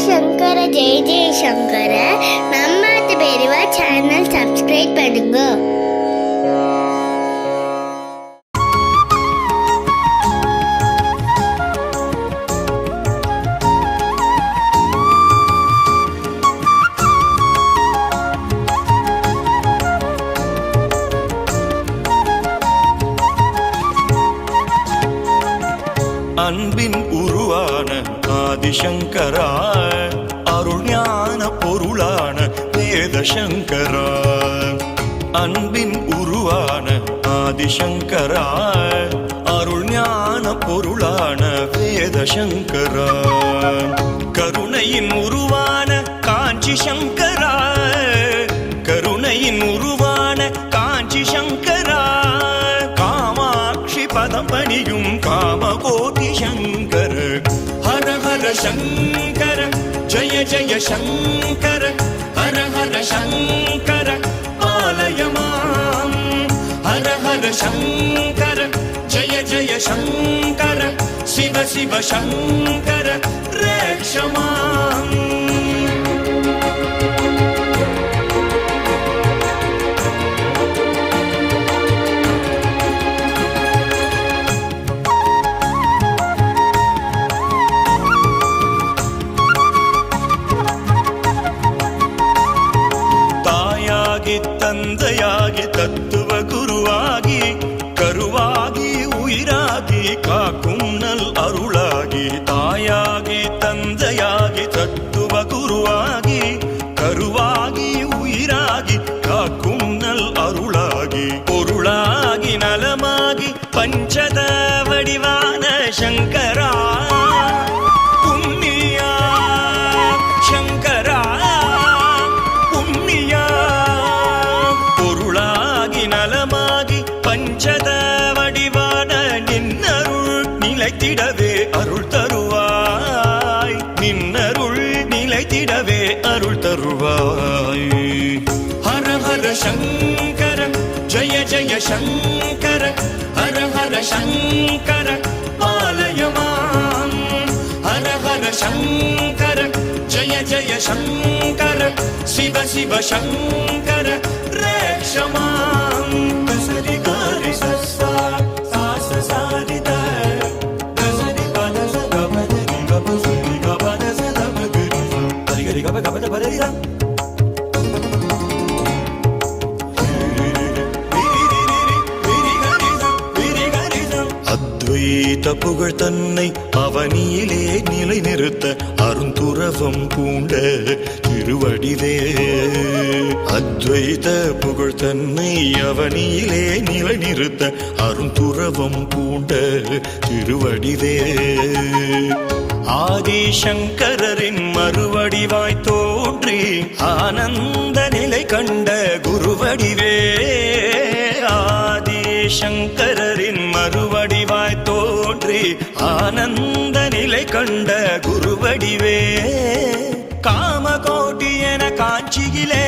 சங்கர ஜெய ஜெய சங்கர நம்மாத்து பேருவா channel subscribe பண்ணுங்க அன்பின் உருவான ஆதிசங்கரா அருள் ஞான பொருளான வேதசங்கரா அன்பின் உருவான ஆதிசங்கரா அருள் ஞான பொருளான வேதசங்கரா கருணையின் உருவான காஞ்சி சங்கரா கருணையின் உருவான காஞ்சி சங்கரா காமாட்சி பதம் பணியும் शङ्कर जय जय शङ्कर हर हर शङ्कर पालय माम् हर हर शङ्कर जय जय शङ्कर शिव शिव शङ्कर रक्ष माम् நலமாகி பஞ்சத வடிவான சங்கரா. புண்ணியா சங்கரா. புண்ணியா பொருளாகி நலமாகி பஞ்சத வடிவான நின்னருள் நிலைத்திடவே அருள் தருவாய். நின்னருள் நிலைத்திடவே அருள் தருவாய். ஹர ஹர சங்கர ஜய ஜய சங்கர ஹர ஹர சங்கர ஆலயமாம் ஹர ஹர சங்கர ஜய ஜய சங்கர சிவ சிவ சங்கர ரேஷமாம் கசரி காரி அத்வைத புகழ் தன்னை அவனியிலே நிலை நிறுத்த அருந்துறவம் பூண்ட திருவடிதே அத்வைத புகழ் தன்னை அவனியிலே நிலை நிறுத்த அருந்துறவம் பூண்ட திருவடிதே ஆதிசங்கரின் மறுவடிவாய் தோன்றி ஆனந்த நிலை கண்ட குருவடிவே. ஆதிசங்கரின் மறுவடிவாய் தோன்றி ஆனந்த நிலை கண்ட குருவடிவே. காமகோட்டி என காஞ்சியிலே.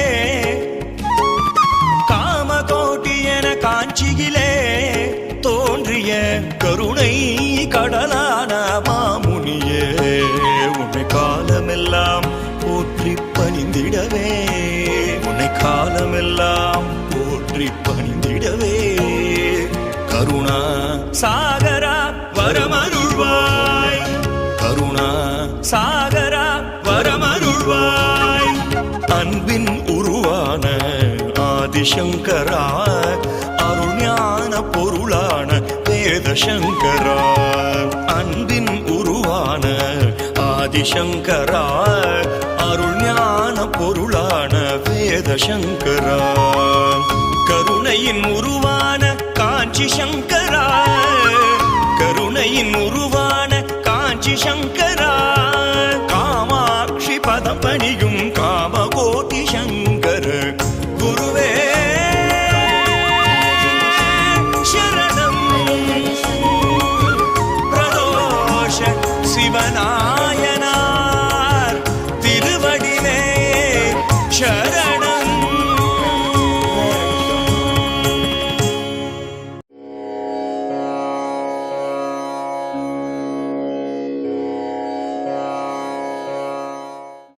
காமகோட்டி என காஞ்சியிலே. தோன்றிய கருணை கடலான மாமுனியே உன்னை காலமெல்லாம் போற்றி பணிந்திடவே. உன்னை காலமெல்லாம் போற்றி சாகரா வரமருள்வாய். கருணா. சாகரா வரமருள்வாய். அன்பின் உருவான ஆதிசங்கரா அருள் ஞான பொருளான வேதசங்கரா. அன்பின் உருவான ஆதிசங்கரா அருள் ஞான பொருளான வேதசங்கரா. கருணையின் உருவான காஞ்சி சங்கரா. சிவனா?